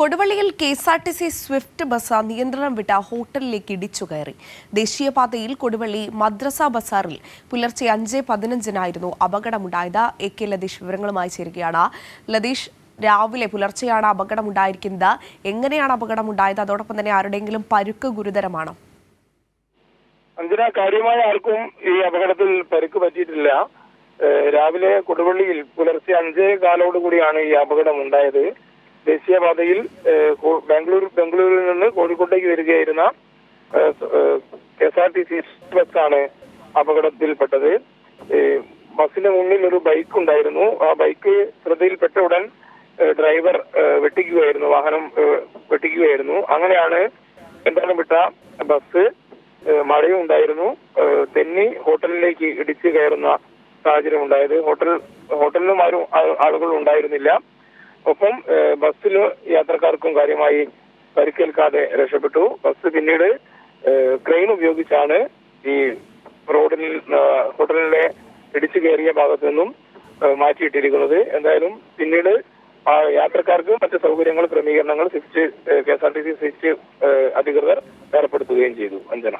കൊടുവള്ളിയിൽ K S R T C swift bus നിയന്ത്രണം വിട്ട ഹോട്ടലിലേക്ക് ഇടിച്ചു കയറി. ദേശീയപാതയിൽ കൊടുവള്ളി മദ്രസ ബസാറിൽ പുലർച്ചെ അഞ്ച് പതിനഞ്ചിനായിരുന്നു അപകടമുണ്ടായത്. എ കെ ലതീഷ് വിവരങ്ങളുമായി ചേരുകയാണ്. ലതീഷ് രാവിലെ പുലർച്ചെയാണ് അപകടമുണ്ടായിരിക്കുന്നത്. എങ്ങനെയാണ് അപകടമുണ്ടായത്? അതോടൊപ്പം തന്നെ ആരുടെയെങ്കിലും പരുക്ക് ഗുരുതരമാണോ? അഞ്ജന കാര്യമായ ആർക്കും ഈ അപകടത്തിൽ പരുക്ക് പറ്റിയിട്ടില്ല. രാവിലെ കൊടുവള്ളിയിൽ പുലർച്ചെ അഞ്ചേ കാലോടുകൂടിയാണ് ഈ അപകടം ഉണ്ടായത് ദേശീയപാതയിൽ ബാംഗ്ലൂർ ബംഗളൂരിൽ നിന്ന് കോഴിക്കോട്ടേക്ക് വരികയായിരുന്ന K S R T C ബസ്സാണ് അപകടത്തിൽപ്പെട്ടത്. ബസ്സിന് മുന്നിൽ ഒരു ബൈക്ക് ഉണ്ടായിരുന്നു. ആ ബൈക്ക് ശ്രദ്ധയിൽപ്പെട്ട ഉടൻ ഡ്രൈവർ വെട്ടിക്കുകയായിരുന്നു. വാഹനം വെട്ടിക്കുകയായിരുന്നു. അങ്ങനെയാണ് എന്താണ് വിട്ട ബസ് മഴയും ഉണ്ടായിരുന്നു. തെന്നി ഹോട്ടലിലേക്ക് ഇടിച്ചു കയറുന്ന സാഹചര്യം ഉണ്ടായത്. ഹോട്ടൽ ഹോട്ടലിലും ആരും ആളുകൾ ഉണ്ടായിരുന്നില്ല. ഒപ്പം ബസ്സിൽ യാത്രക്കാർക്കും കാര്യമായി പരിക്കേൽക്കാതെ രക്ഷപ്പെട്ടു. ബസ് പിന്നീട് ക്രെയിൻ ഉപയോഗിച്ചാണ് ഈ റോഡിൽ ഹോട്ടലിലെ ഇടിച്ചു കയറിയ ഭാഗത്തു നിന്നും മാറ്റിയിട്ടിരിക്കുന്നത്. എന്തായാലും പിന്നീട് യാത്രക്കാർക്ക് മറ്റ് സൗകര്യങ്ങൾ ക്രമീകരണങ്ങൾ swift K S R T C swift അധികൃതർ ഏർപ്പെടുത്തുകയും ചെയ്തു. അഞ്ജന.